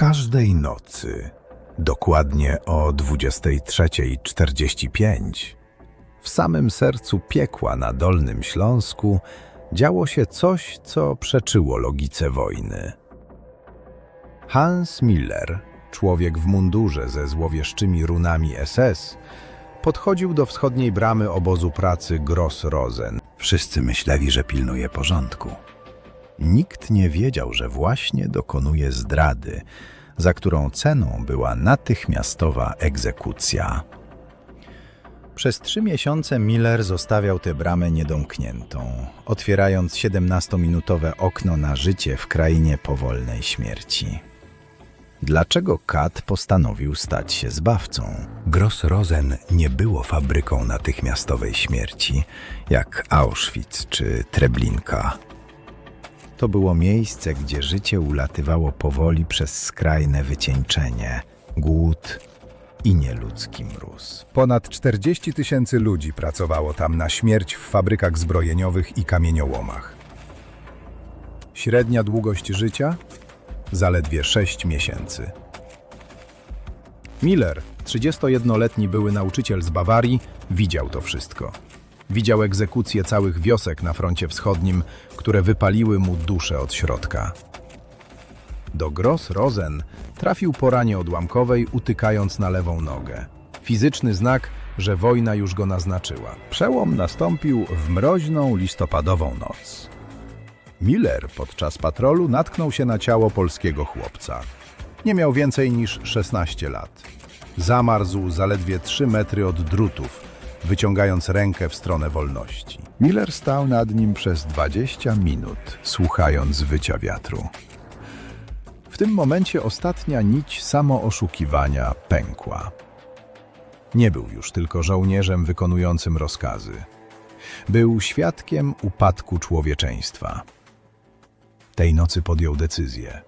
Każdej nocy, dokładnie o 23.45, w samym sercu piekła na Dolnym Śląsku działo się coś, co przeczyło logice wojny. Hans Miller, człowiek w mundurze ze złowieszczymi runami SS, podchodził do wschodniej bramy obozu pracy Gross Rosen. Wszyscy myśleli, że pilnuje porządku. Nikt nie wiedział, że właśnie dokonuje zdrady, za którą ceną była natychmiastowa egzekucja. Przez trzy miesiące Miller zostawiał tę bramę niedomkniętą, otwierając 17-minutowe okno na życie w krainie powolnej śmierci. Dlaczego Kat postanowił stać się zbawcą? Gross Rosen nie było fabryką natychmiastowej śmierci, jak Auschwitz czy Treblinka. To było miejsce, gdzie życie ulatywało powoli przez skrajne wycieńczenie, głód i nieludzki mróz. Ponad 40 tysięcy ludzi pracowało tam na śmierć w fabrykach zbrojeniowych i kamieniołomach. Średnia długość życia? Zaledwie 6 miesięcy. Miller, 31-letni były nauczyciel z Bawarii, widział to wszystko. Widział egzekucję całych wiosek na froncie wschodnim, które wypaliły mu duszę od środka. Do Gross Rosen trafił po ranie odłamkowej, utykając na lewą nogę. Fizyczny znak, że wojna już go naznaczyła. Przełom nastąpił w mroźną listopadową noc. Miller podczas patrolu natknął się na ciało polskiego chłopca. Nie miał więcej niż 16 lat. Zamarzł zaledwie 3 metry od drutów, wyciągając rękę w stronę wolności. Miller stał nad nim przez 20 minut, słuchając wycia wiatru. W tym momencie ostatnia nić samooszukiwania pękła. Nie był już tylko żołnierzem wykonującym rozkazy. Był świadkiem upadku człowieczeństwa. Tej nocy podjął decyzję.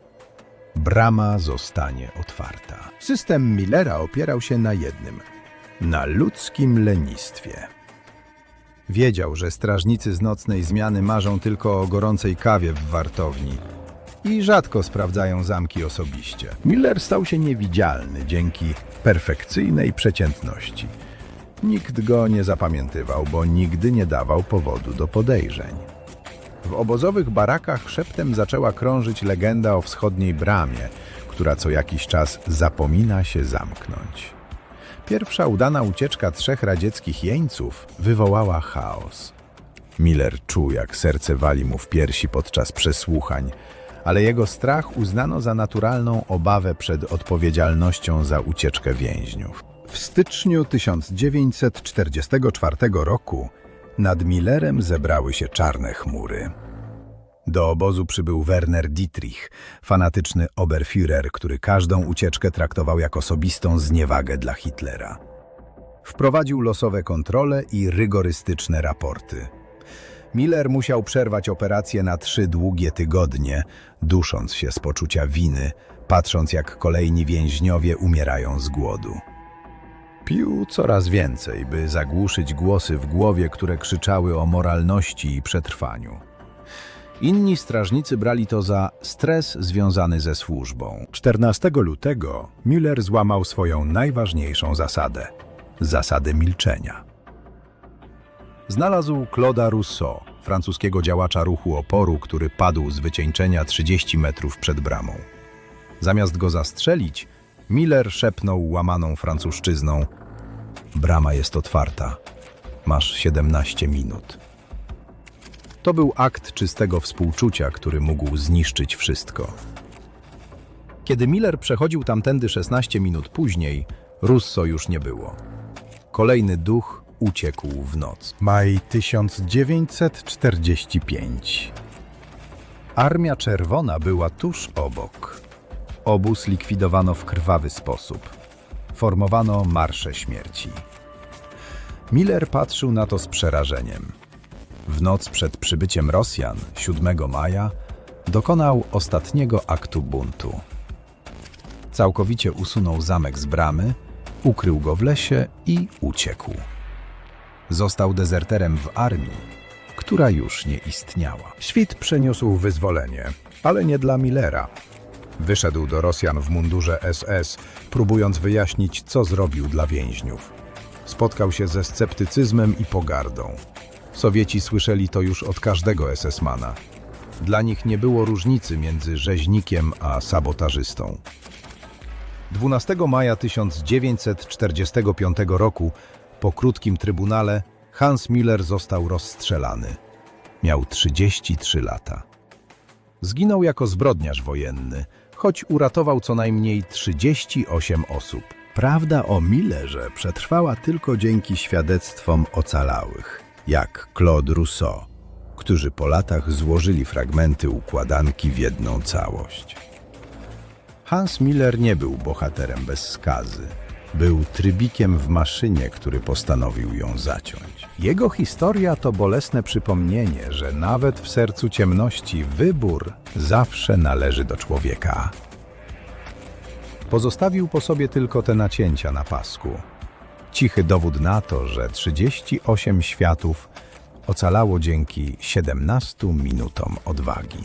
Brama zostanie otwarta. System Millera opierał się na jednym na ludzkim lenistwie. Wiedział, że strażnicy z nocnej zmiany marzą tylko o gorącej kawie w wartowni i rzadko sprawdzają zamki osobiście. Miller stał się niewidzialny dzięki perfekcyjnej przeciętności. Nikt go nie zapamiętywał, bo nigdy nie dawał powodu do podejrzeń. W obozowych barakach szeptem zaczęła krążyć legenda o wschodniej bramie, która co jakiś czas zapomina się zamknąć. Pierwsza udana ucieczka trzech radzieckich jeńców wywołała chaos. Miller czuł, jak serce wali mu w piersi podczas przesłuchań, ale jego strach uznano za naturalną obawę przed odpowiedzialnością za ucieczkę więźniów. W styczniu 1944 roku nad Millerem zebrały się czarne chmury. Do obozu przybył Werner Dietrich, fanatyczny Oberführer, który każdą ucieczkę traktował jako osobistą zniewagę dla Hitlera. Wprowadził losowe kontrole i rygorystyczne raporty. Miller musiał przerwać operację na trzy długie tygodnie, dusząc się z poczucia winy, patrząc jak kolejni więźniowie umierają z głodu. Pił coraz więcej, by zagłuszyć głosy w głowie, które krzyczały o moralności i przetrwaniu. Inni strażnicy brali to za stres związany ze służbą. 14 lutego Müller złamał swoją najważniejszą zasadę zasadę milczenia. Znalazł Claude'a Rousseau, francuskiego działacza ruchu oporu, który padł z wycieńczenia 30 metrów przed bramą. Zamiast go zastrzelić, Miller szepnął łamaną francuszczyzną: Brama jest otwarta. Masz 17 minut. To był akt czystego współczucia, który mógł zniszczyć wszystko. Kiedy Miller przechodził tamtędy 16 minut później, Russo już nie było. Kolejny duch uciekł w noc. Maj 1945. Armia Czerwona była tuż obok. Obóz likwidowano w krwawy sposób. Formowano marsze śmierci. Miller patrzył na to z przerażeniem. W noc przed przybyciem Rosjan, 7 maja, dokonał ostatniego aktu buntu. Całkowicie usunął zamek z bramy, ukrył go w lesie i uciekł. Został dezerterem w armii, która już nie istniała. Świt przeniósł wyzwolenie, ale nie dla Millera. Wyszedł do Rosjan w mundurze SS, próbując wyjaśnić, co zrobił dla więźniów. Spotkał się ze sceptycyzmem i pogardą. Sowieci słyszeli to już od każdego SS-mana. Dla nich nie było różnicy między rzeźnikiem a sabotażystą. 12 maja 1945 roku, po krótkim trybunale, Hans Miller został rozstrzelany. Miał 33 lata. Zginął jako zbrodniarz wojenny, choć uratował co najmniej 38 osób. Prawda o Millerze przetrwała tylko dzięki świadectwom ocalałych, jak Claude Rousseau, którzy po latach złożyli fragmenty układanki w jedną całość. Hans Miller nie był bohaterem bez skazy. Był trybikiem w maszynie, który postanowił ją zaciąć. Jego historia to bolesne przypomnienie, że nawet w sercu ciemności wybór zawsze należy do człowieka. Pozostawił po sobie tylko te nacięcia na pasku. Cichy dowód na to, że 38 światów ocalało dzięki 17 minutom odwagi.